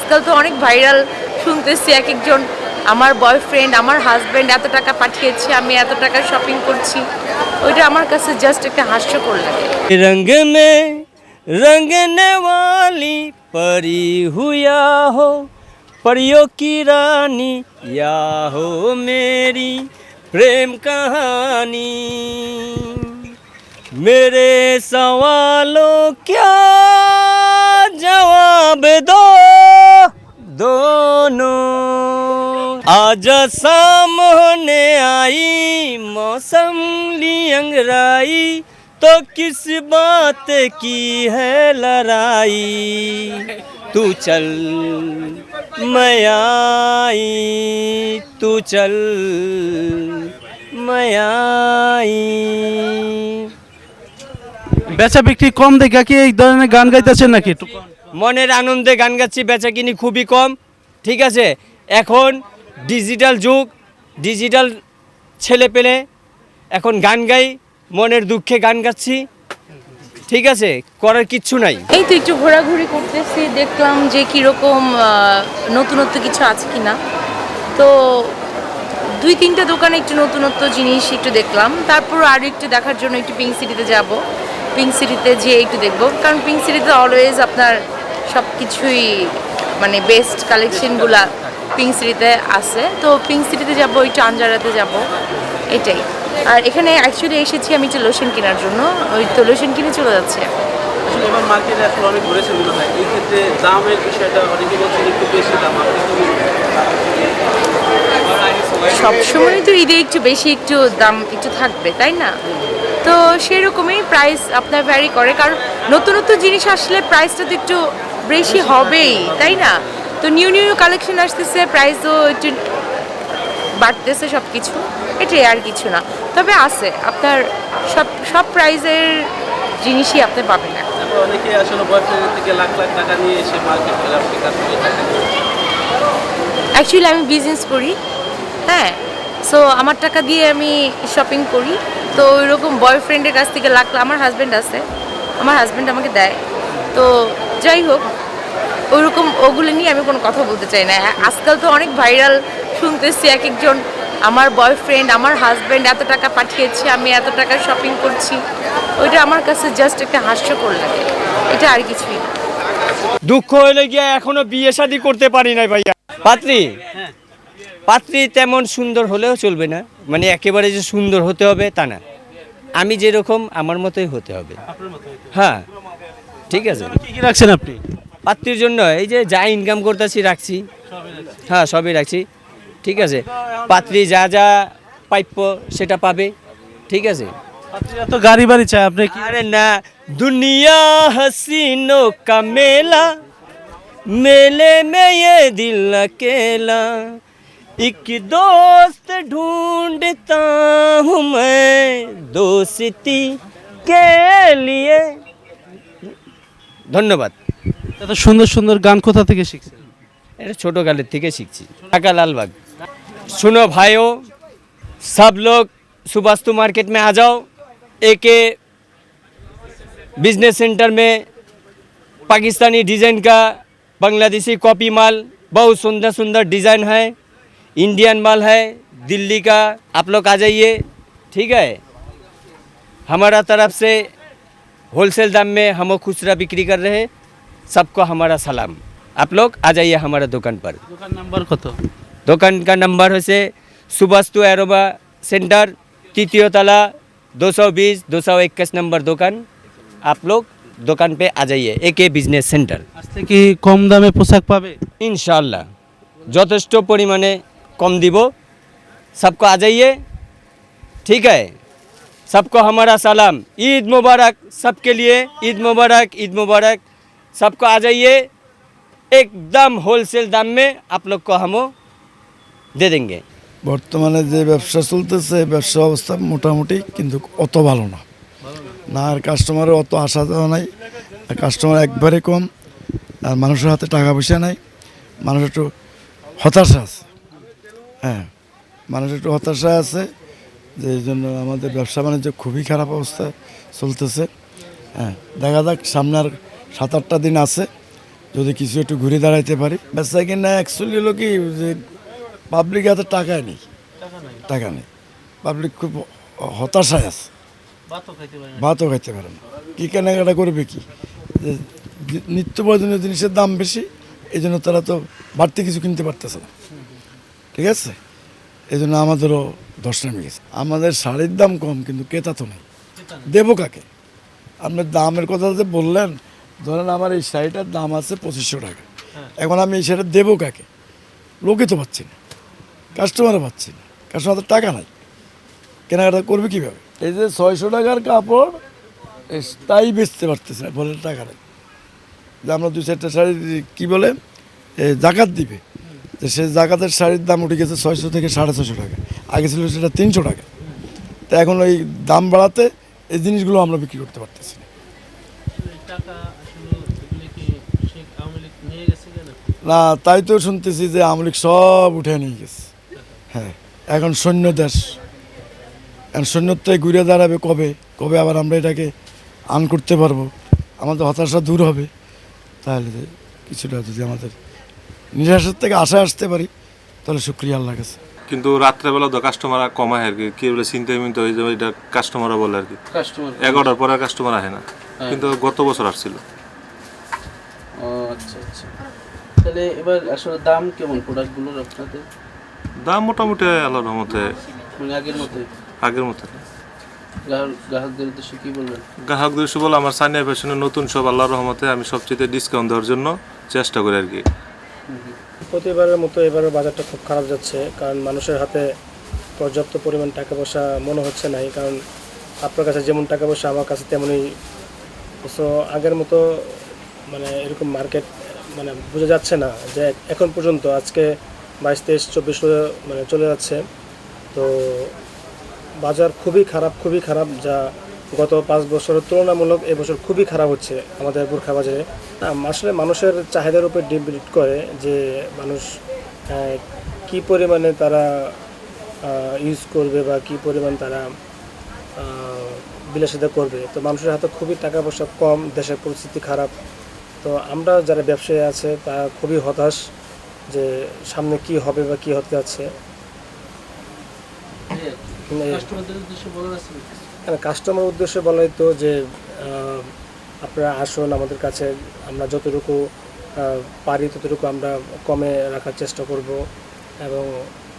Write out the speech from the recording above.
আজকাল তো অনেক ভাইরাল শুনতেছি এক একজন আমার বয়ফ্রেন্ড আমার হাজব্যান্ড এত টাকা পাঠিয়েছে আমি এত টাকা শপিং করছি ওইটা আমার কাছে জাস্ট একটা হাস্যকর লাগে रंग में रंगने वाली परी हुआ हो परियों की रानी या हो मेरी प्रेम कहानी मेरे सवालों क्या जवाब दो आज सामने आई मौसम ली अंगराई तो किस बात की है लड़ाई तू चल मैं आई तू चल मैं आई বেচা বিক্রি কম দেখা কি এই ধরনের গান গাইতেছেন নাকি একটু কম? মনের আনন্দে গান গাচ্ছি বেচা কিনি খুবই কম ঠিক আছে এখন ডিজিটাল যুগ, ডিজিটাল ছেলে পেলে এখন গান গাই, মনের দুঃখে গান গাচ্ছি। ঠিক আছে, করার কিচ্ছু নাই। এই তো একটু ঘোরাঘুরি করতেছি, দেখলাম যে কীরকম নতুনত্ব কিছু আছে কি না তো দুই তিনটা দোকানে একটু নতুনত্ব জিনিস একটু দেখলাম। তারপর আরও একটু দেখার জন্য একটু পিঙ্ক সিটিতে যাব। পিঙ্ক সিটিতে যেয়ে একটু দেখব। কারণ পিঙ্ক সিটিতে অলওয়েজ আপনার সব কিছুই মানে বেস্ট কালেকশনগুলা পিঙ্ক সিটিতে আছে। তো পিঙ্ক সিটিতে যাব একটু আঞ্জারাতে যাব। এটাই। আর এখানে অ্যাকচুয়ালি এসেছি আমি একটু লোশন কেনার জন্য। ওই তো লোশন কিনে চলে যাচ্ছে আসলে মার্কেটে এখন অনেক ঘুরেছে মনে হয়। এই ক্ষেত্রে দামের বিষয়টা অনেকে বলছেন একটু বেশি দাম সবসময় তো ঈদে একটু বেশি একটু দাম একটু থাকবে তাই না? তো সেরকমই প্রাইস আপনার ভ্যারি করে। কারণ নতুন নতুন জিনিস আসলে প্রাইসটা তো একটু বেশি হবেই তাই না? তো নিউ নিউ কালেকশন আসতেছে প্রাইসও একটু বাড়তেছে সব কিছু এটাই আর কিছু না। তবে আছে আপনার সব সব প্রাইজের জিনিসই আপনি পাবেন না অনেকে আসলে বয়ফ্রেন্ডের থেকে লাখ লাখ টাকা নিয়ে এসে মার্কেট করে আপনি কাজ করে থাকেন। অ্যাকচুয়ালি আমি বিজনেস করি হ্যাঁ। সো আমার টাকা দিয়ে আমি শপিং করি। তো ওইরকম বয়ফ্রেন্ডের কাছ থেকে লাখ আমার হাজব্যান্ড আছে। আমার হাজব্যান্ড আমাকে দেয়। তো যাই হোক ওইরকম ওগুলো নিয়ে আমি কোনো কথা বলতে চাই না। আজকাল তো অনেক ভাইরাল শুনতেছি এক একজন আমার বয়ফ্রেন্ড আমার হাজব্যান্ড এত টাকা পাঠিয়েছে আমি এত টাকা শপিং করছি। ওইটা আমার কাছে জাস্ট একটা হাস্যকর লাগে। এটা আর কিছুই না। দুঃখ হলে গিয়ে এখনও বিয়ে শাদি করতে পারি নাই ভাইয়া। পাত্রী পাত্রী তেমন সুন্দর হলেও চলবে না। মানে একেবারে যে সুন্দর হতে হবে তা না। আমি যেরকম আমার মতোই হতে হবে। হ্যাঁ ঠিক আছে। কি কি রাখছেন আপনি? পাত্রীর জন্য এই যে যা ইনকাম করতেছি রাখছি হ্যাঁ সবই রাখছি ঠিক আছে পাত্রী যা যা প্রাপ্য সেটা পাবে ঠিক আছে আপনি এত গাড়ি বাড়ি চাই আপনি কি अरे ना दुनिया हसीनों का मेला मेले में ये दिल अकेला एक दोस्त ढूंढता हूँ मैं दोस्ती के लिए ধন্যবাদ এত সুন্দর সুন্দর গান কোথা থেকে শিখছেন এটা ছোটোকালের থেকে শিখছি ঢাকা लालबाग सुनो भाइयों सब लोग सुबास्तु मार्केट में आ जाओ एक बिजनेस सेंटर में पाकिस्तानी डिज़ाइन का बांग्लादेशी कॉपी माल बहुत सुंदर सुंदर डिज़ाइन है इंडियन माल है दिल्ली का आप लोग आ जाइए ठीक है हमारा तरफ से होलसेल दाम में हम खुचरा बिक्री कर रहे हैं सबको हमारा सलाम आप लोग आ जाइए हमारा दुकान पर দোকান নাম্বার কত দোকান का नंबर है सुबास्तु एरोबा सेंटर तृतीय तला दो सौ बीस दो सौ इक्कीस नंबर दुकान आप लोग दुकान पे आ जाइए ए के बिजनेस सेंटर আজকে কি কম দামে পোশাক পাবে ইনশাআল্লাহ যথেষ্ট পরিমাণে কম দিব सबको आ जाइए ठीक है सबको हमारा सलाम ईद मुबारक सबके लिए ईद मुबारक ईद मुबारक सबको आ जाइए एकदम होलसेल दाम में आप लोग को हम दे देंगे বর্তমানে যে ব্যবসা চলতেছে ব্যবসা অবস্থা মোটামুটি কিন্তু অত ভালো না না আর কাস্টমারের অত আশা দেওয়া নাই আর কাস্টমার একবারে কম আর মানুষের হাতে টাকা পয়সা নাই মানুষ একটু হতাশা আছে হ্যাঁ মানুষ একটু হতাশা আছে যে এই জন্য আমাদের ব্যবসা বাণিজ্য খুবই খারাপ অবস্থা চলতেছে হ্যাঁ দেখা যাক সামনে আর সাত আটটা দিন আছে যদি কিছু একটু ঘুরে দাঁড়াইতে পারি। বেচা কিনা অ্যাকচুয়ালি হলো কি যে পাবলিক এত টাকায় নেই। টাকা নেই। পাবলিক খুব হতাশায় আছে। ভাতও খাইতে পারে না। কী কেনাকাটা করবে কি? নিত্য প্রয়োজনীয় জিনিসের দাম বেশি এই জন্য তারা তো বাড়তি কিছু কিনতে পারতেছে না। ঠিক আছে? এই জন্য আমাদেরও দশ নেমে গেছে। আমাদের শাড়ির দাম কম কিন্তু ক্রেতা তো নেই। দেবো কাকে? আপনার দামের কথা যে বললেন ধরেন আমার এই শাড়িটার দাম আছে পঁচিশশো টাকা। এখন আমি এই শাড়িটা দেবো কাকে? লোকে তো পাচ্ছি না। কাস্টমারও পাচ্ছি না। কাস্টমার টাকা নাই। কেনাকাটা করবে কীভাবে? এই যে ছয়শো টাকার কাপড় তাই বেচতে পারতেছে না, বলে টাকা নেই। যে আমরা দু চারটা শাড়ি কী বলে? জাকাত দিবে। যে সে জাকাতের শাড়ির দাম উঠে গেছে ছয়শো থেকে সাড়ে ছশো টাকা। আগে ছিল সেটা তিনশো টাকা। তা এখন ওই দাম বাড়াতে এই জিনিসগুলো আমরা বিক্রি করতে পারতেছি না আসলে টাকা আসলে এগুলো কি শেখ আওয়ামী লীগ নিয়ে গেছে কেন না তাই তো শুনতেছি যে আমলিক সব উঠে নিয়ে গেছে। হ্যাঁ এখন সৈন্য দেশ। এখন সৈন্যত্বই ঘুরে দাঁড়াবে কবে? কবে আবার আমরা এটাকে আন করতে পারব? আমাদের হতাশা দূর হবে। তাহলে যে কিছুটা যদি আমাদের নিরাশের থেকে আশা আসতে পারি তাহলে শুক্রিয়া আল্লাহ কাছে। কিন্তু রাত্রেবেলা তো কাস্টমার কমায় আর কি। কি বলে চিন্তা মিনতে হয়ে যাবে এটা কাস্টমাররা বলে আর কি। কাস্টমার এগারোটার পরে কাস্টমার আসে না। কিন্তু গত বছর আসছিল। তাহলে এবার আসলে দাম কেমন প্রোডাক্টগুলোর আপনাদের? দাম মোটামুটি আল্লাহর রহমতে। মানে আগের মতোই আগের মতো। গ্রাহকদের উদ্দেশ্যে কি বলবেন? গ্রাহক দৃশ্য বলে আমার সানিয়া ফ্যাশনের নতুন সব আল্লাহর রহমতে আমি সবচেয়ে ডিসকাউন্ট দেওয়ার জন্য চেষ্টা করি আর কি। প্রতিবারের মতো এবারের বাজারটা খুব খারাপ যাচ্ছে কারণ মানুষের হাতে পর্যাপ্ত পরিমাণ টাকা পয়সা মনে হচ্ছে নাই কারণ আপনার কাছে যেমন টাকা পয়সা আমার কাছে তেমনই। সো আগের মতো মানে এরকম মার্কেট মানে বোঝা যাচ্ছে না যে এখন পর্যন্ত আজকে বাইশ, তেইশ, চব্বিশ মানে চলে যাচ্ছে। তো বাজার খুবই খারাপ খুবই খারাপ, যা গত পাঁচ বছরের তুলনামূলক এবছর খুবই খারাপ হচ্ছে আমাদের বুরখা বাজারে। আসলে মানুষের চাহিদার উপর ডিপেন্ড করে যে মানুষ কি পরিমাণে তারা ইউজ করবে বা কি পরিমাণ তারা বিলাসিতা করবে। তো মানুষের হাতে খুবই টাকা পয়সা কম, দেশের পরিস্থিতি খারাপ। তো আমরা যারা ব্যবসায়ী আছে তারা খুবই হতাশ যে সামনে কি হবে বা কি হতে যাচ্ছে। এই- কাস্টমারদের উদ্দেশ্যে বলার আছে কাস্টমার উদ্দেশ্যে বলাই তো যে আপনারা আসুন আমাদের কাছে আমরা যতটুকু পারি ততটুকু আমরা কমে রাখার চেষ্টা করব। এবং